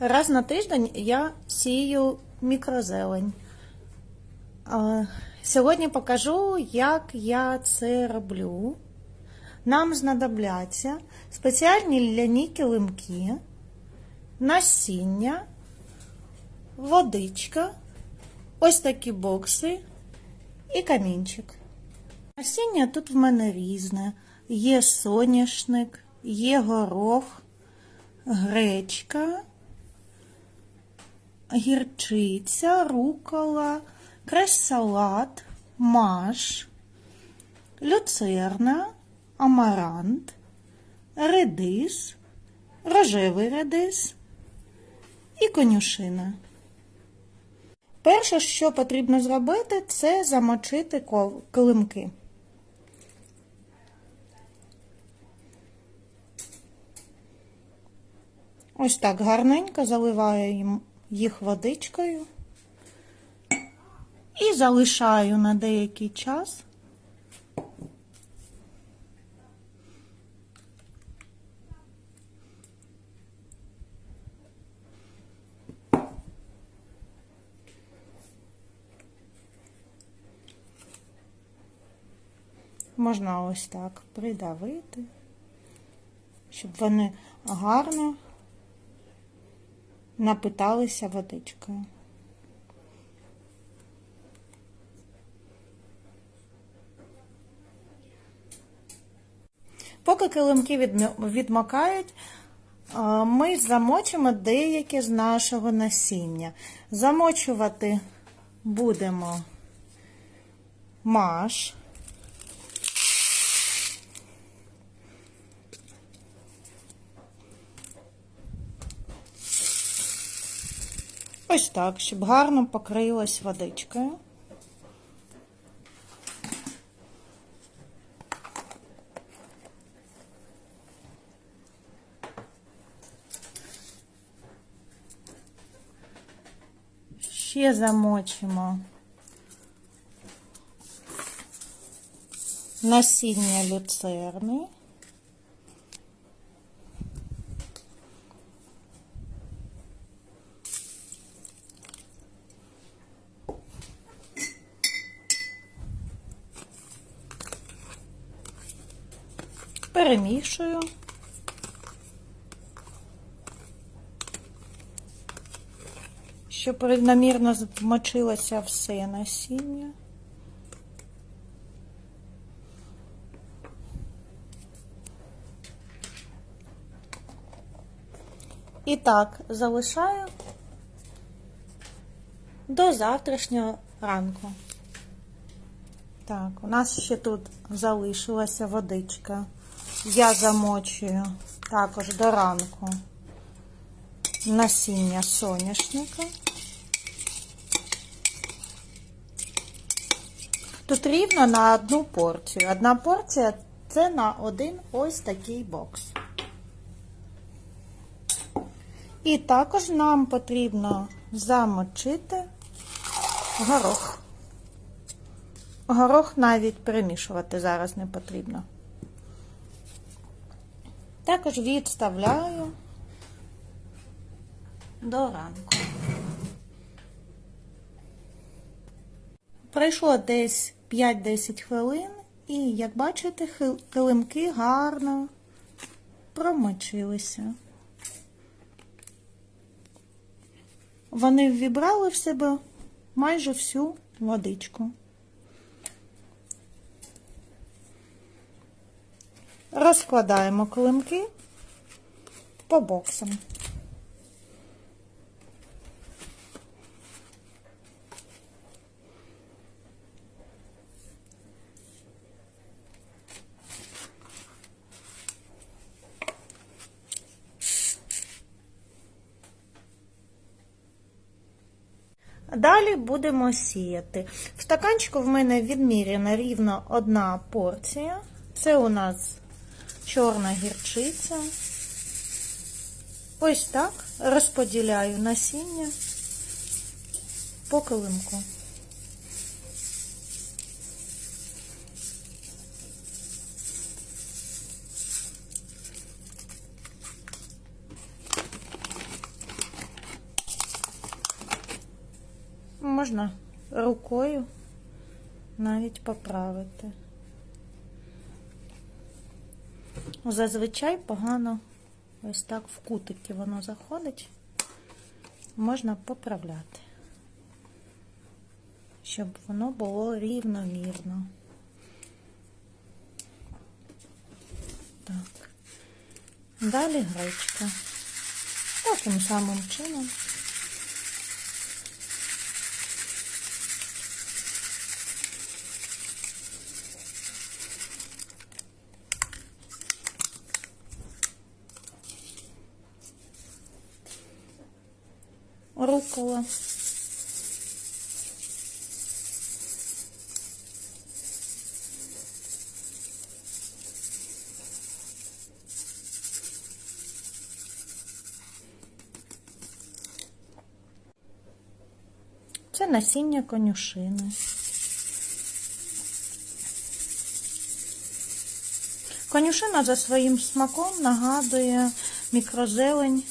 Раз на тиждень я сію мікрозелень. Сьогодні покажу, як я це роблю. Нам знадобляться спеціальні ляні килимки, насіння, водичка, ось такі бокси і камінчик. Насіння тут в мене різне. Є соняшник, є горох, гречка, гірчиця, рукола, крес-салат, маш, люцерна, амарант, редис, рожевий редис і конюшина. Перше, що потрібно зробити, це замочити килимки. Ось так гарненько заливаю їм- їх водичкою і залишаю на деякий час. Можна ось так придавити, щоб вони гарно напиталися водичкою. Поки килимки відмокають, ми замочимо деяке з нашого насіння. Замочувати будемо маш. Ось так, щоб гарно покрилась водичкою. Ще замочимо насіння люцерни. Перемішую. Щоб рівномірно змочилося все насіння. І так, залишаю до завтрашнього ранку. Так, у нас ще тут залишилася водичка. Я замочую також до ранку насіння соняшника. Тут рівно на одну порцію. Одна порція це на один ось такий бокс. І також нам потрібно замочити горох. Горох навіть перемішувати зараз не потрібно. Також відставляю до ранку. Пройшло десь 5-10 хвилин, і, як бачите, килимки гарно промочилися. Вони ввібрали в себе майже всю водичку. Розкладаємо килимки по боксам. Далі будемо сіяти. В стаканчику в мене відміряна рівно одна порція. Це у нас чорна гірчиця. Ось так розподіляю насіння по килимку. Можна рукою навіть поправити. Зазвичай погано ось так в кутики воно заходить. Можна поправляти, щоб воно було рівномірно. Так. Далі гречка. Таким самим чином. Рукола. Це насіння конюшини. Конюшина за своїм смаком нагадує мікрозелень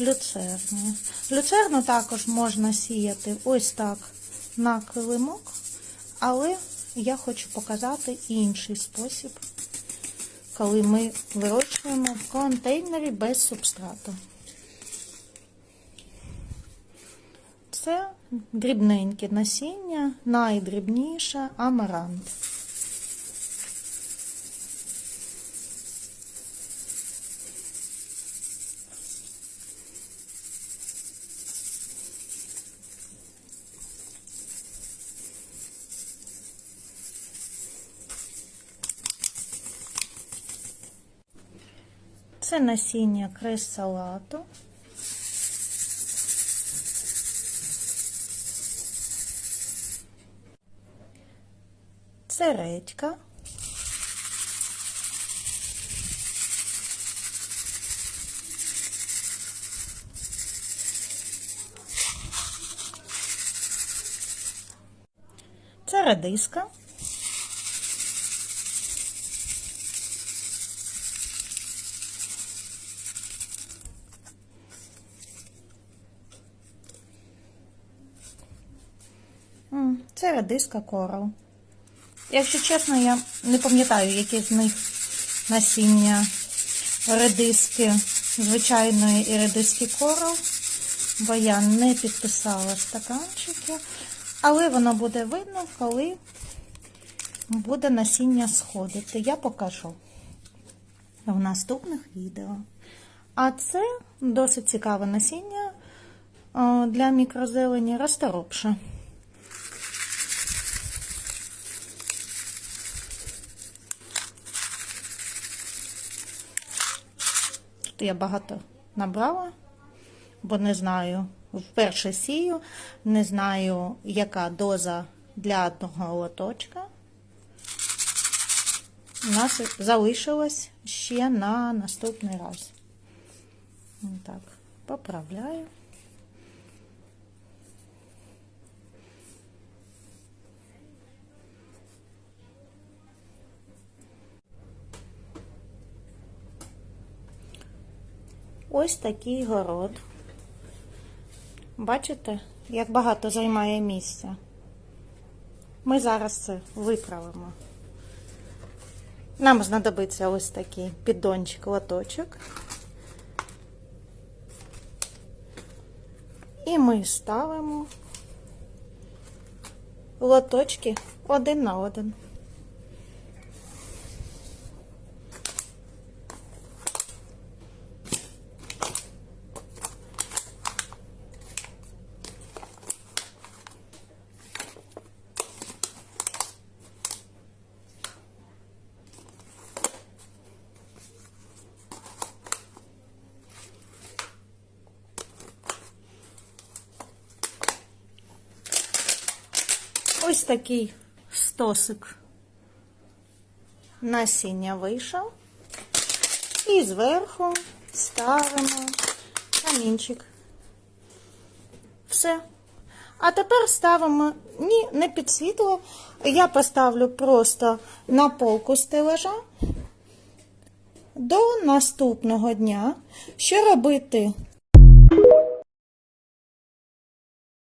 люцерни. Люцерну також можна сіяти ось так на килимок, але я хочу показати інший спосіб, коли ми вирощуємо в контейнері без субстрату. Це дрібненьке насіння, найдрібніше амарант. Це насіння крес салату. Це редька. Це редиска. Це редиска корал. Якщо чесно, я не пам'ятаю, яке з них насіння редиски звичайної і редиски корал, бо я не підписала стаканчики, але воно буде видно, коли буде насіння сходити. Я покажу в наступних відео. А це досить цікаве насіння для мікрозелені розторопше. Я багато набрала, бо не знаю, вперше сію, не знаю, яка доза для одного лоточка. У нас залишилось ще на наступний раз. Так, поправляю. Ось такий город. Бачите, як багато займає місця. Ми зараз це виправимо. Нам знадобиться ось такий піддончик лоточок. І ми ставимо лоточки один на один. Ось такий стосик насіння вийшов. І зверху ставимо камінчик. Все. А тепер ставимо ні, не під світло. Я поставлю просто на полку стелажа до наступного дня. Що робити